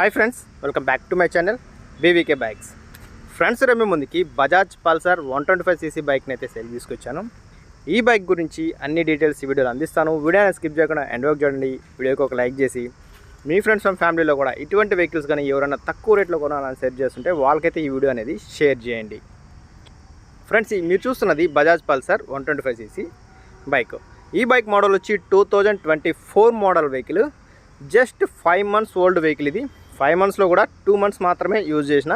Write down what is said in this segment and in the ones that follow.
Hi friends welcome back to my channel BVK bikes friends రమ్మే ముందుకి Bajaj Pulsar one twenty five CC బైక్ని అయితే sale తీసుకొచ్చాను. ఈ bike గురించి అన్ని డీటెయిల్స్ ఈ వీడియోలో అందిస్తాను. వీడియోని స్కిప్ చేయకుండా ఎండ్ వరకు చూడండి. వీడియోకి ఒక లైక్ చేసి మీ ఫ్రెండ్స్ అండ్ ఫ్యామిలీలో కూడా ఇటువంటి వెహికల్స్ కానీ ఎవరైనా తక్కువ రేట్లో కొనాలని షేర్ చేస్తుంటే వాళ్ళకైతే ఈ వీడియో అనేది షేర్ చేయండి. ఫ్రెండ్స్ మీరు చూస్తున్నది Bajaj Pulsar one twenty five CC bike ఈ బైక్ మోడల్ వచ్చి two thousand twenty four model vehicle just five months old vehicle ఇది. ఫైవ్ మంత్స్లో కూడా టూ మంత్స్ మాత్రమే యూజ్ చేసిన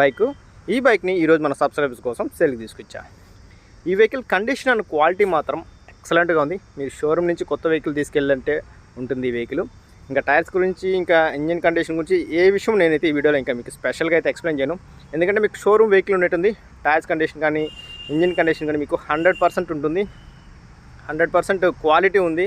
బైక్. ఈ బైక్ని ఈరోజు మన సబ్స్క్రైబర్స్ కోసం సేల్కి తీసుకొచ్చా. ఈ వెహికల్ కండిషన్ అండ్ క్వాలిటీ మాత్రం ఎక్సలెంట్గా ఉంది. మీరు షోరూమ్ నుంచి కొత్త వెహికల్ తీసుకెళ్ళాలంటే ఉంటుంది ఈ వెహికల్. ఇంకా టైర్స్ గురించి ఇంకా ఇంజిన్ కండిషన్ గురించి ఏ విషయం నేనైతే ఈ వీడియోలో ఇంకా మీకు స్పెషల్గా అయితే ఎక్స్ప్లెయిన్ చేయను. ఎందుకంటే మీకు షోరూమ్ వెహికల్ ఉన్నట్టుంది టైర్స్ కండిషన్ కానీ ఇంజిన్ కండిషన్ కానీ మీకు హండ్రెడ్ పర్సెంట్ ఉంటుంది. హండ్రెడ్ పర్సెంట్ క్వాలిటీ ఉంది.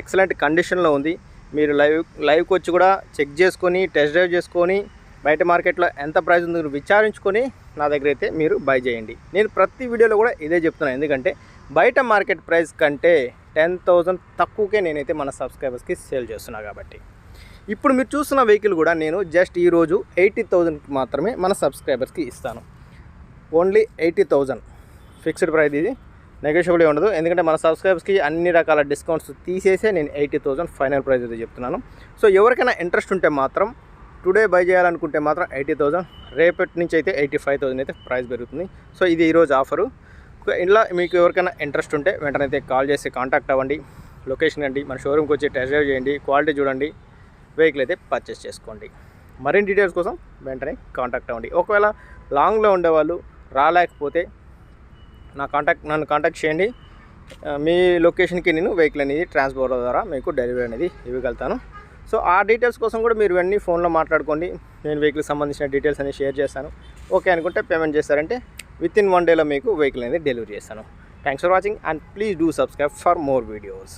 ఎక్సలెంట్ కండిషన్లో ఉంది. మీరు లైవ్ లైవ్కి వచ్చి కూడా చెక్ చేసుకొని టెస్ట్ డ్రైవ్ చేసుకొని బయట మార్కెట్లో ఎంత ప్రైస్ ఉందో మీరు విచారించుకొని నా దగ్గర అయితే మీరు బై చేయండి. నేను ప్రతి వీడియోలో కూడా ఇదే చెప్తున్నాను ఎందుకంటే బయట మార్కెట్ ప్రైస్ కంటే టెన్ థౌజండ్ తక్కువకే నేనైతే మన సబ్స్క్రైబర్స్కి సేల్ చేస్తున్నా కాబట్టి. ఇప్పుడు మీరు చూస్తున్న వెహికల్ కూడా నేను జస్ట్ ఈరోజు ఎయిటీ థౌజండ్కి మాత్రమే మన సబ్స్క్రైబర్స్కి ఇస్తాను. Only eighty thousand fixed price ఇది. నెగోషియబుల్ ఉండదు. ఎందుకంటే మన సబ్స్క్రైబర్స్కి అన్ని రకాల డిస్కౌంట్స్ తీసేసే నేను ఎయిటీ థౌసండ్ ఫైనల్ ప్రైస్ అయితే చెప్తున్నాను. సో ఎవరికైనా ఇంట్రెస్ట్ ఉంటే మాత్రం టుడే బై చేయాలనుకుంటే మాత్రం ఎయిటీ థౌసండ్ రేపటి నుంచి అయితే ఎయిటీ ఫైవ్ థౌసండ్ అయితే ప్రైస్ పెరుగుతుంది. సో ఇది ఈరోజు ఆఫరు ఇలా మీకు ఎవరికైనా ఇంట్రెస్ట్ ఉంటే వెంటనే అయితే కాల్ చేసి కాంటాక్ట్ అవ్వండి. లొకేషన్ అండి మన షోరూమ్కి వచ్చి టెస్ట్ డ్రైవ్ చేయండి. క్వాలిటీ చూడండి. వెహికల్ అయితే పర్చేస్ చేసుకోండి. మరిన్ని డీటెయిల్స్ కోసం వెంటనే కాంటాక్ట్ అవ్వండి. ఒకవేళ లాంగ్లో ఉండేవాళ్ళు రాలేకపోతే నా కాంటాక్ట్ నన్ను కాంటాక్ట్ చేయండి. మీ లొకేషన్కి నేను వెహికల్ అనేది ట్రాన్స్పోర్ట్ ద్వారా మీకు డెలివరీ అనేది ఇవ్వగలుగుతాను. సో ఆ డీటెయిల్స్ కోసం కూడా మీరు వెన్నీ ఫోన్లో మాట్లాడుకోండి. నేను వెహికల్కి సంబంధించిన డీటెయిల్స్ అనేది షేర్ చేస్తాను. ఓకే అనుకుంటే పేమెంట్ చేస్తారంటే విత్ ఇన్ వన్ డేలో మీకు వెహికల్ అనేది డెలివరీ చేస్తాను. Thanks for watching and please do subscribe for more videos